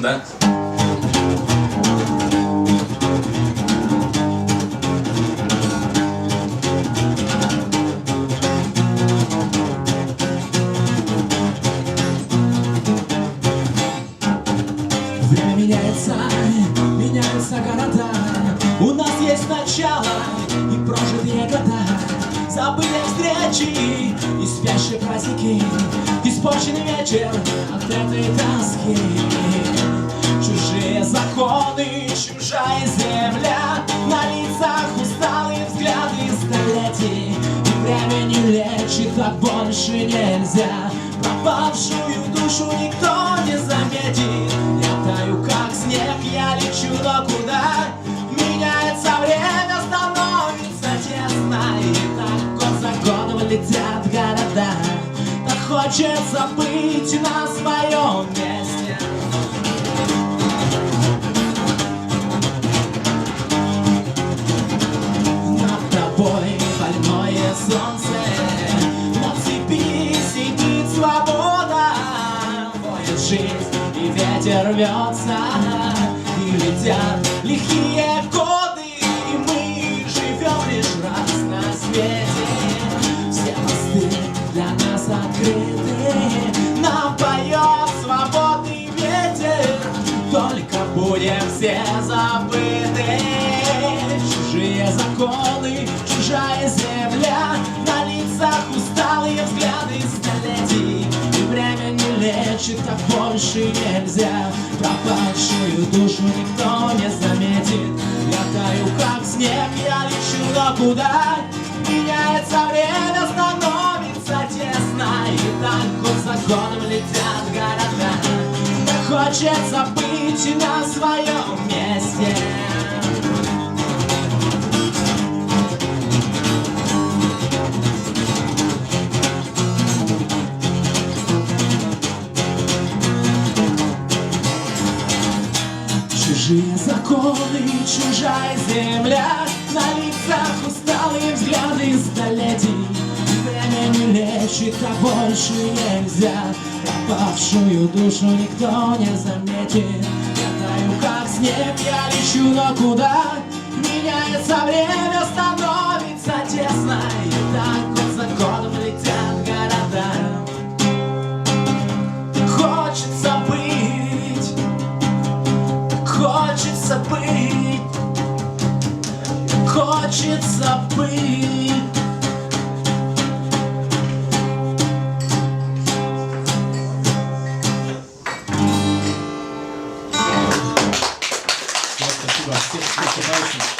Да? Меняются города. У нас есть начало и прожитые года. Забытые встречи и спящие праздники. Испорченный вечер от этой тоски законы, чужая земля. На лицах усталые взгляды столетий. И время не лечит, так больше нельзя. Пропавшую душу никто не заметит. Я таю, как снег, я лечу, но куда? Меняется время, становится тесно. И так год за годом летят города. Так хочется быть на своем рвется И летят лихие годы И мы живем лишь раз на свете. Все мосты для нас открыты Нам поет свободный ветер. Только будем все забыты. Чужие законы, чужая земля. На лицах усталые взгляды столетий лечит, так больше нельзя. Пропавшую душу никто не заметит. Я таю, как снег, я лечу, но куда? Меняется время, становится тесно. И так год за годом летят города. Так хочется быть на своем месте Чужие законы, чужая земля. На лицах усталые взгляды столетий Время не лечит, а больше нельзя. Пропавшую душу никто не заметит. Я таю, как снег, я лечу, но куда? Меняется время, становится тесно. И так хочется быть. Спасибо всем выступающим.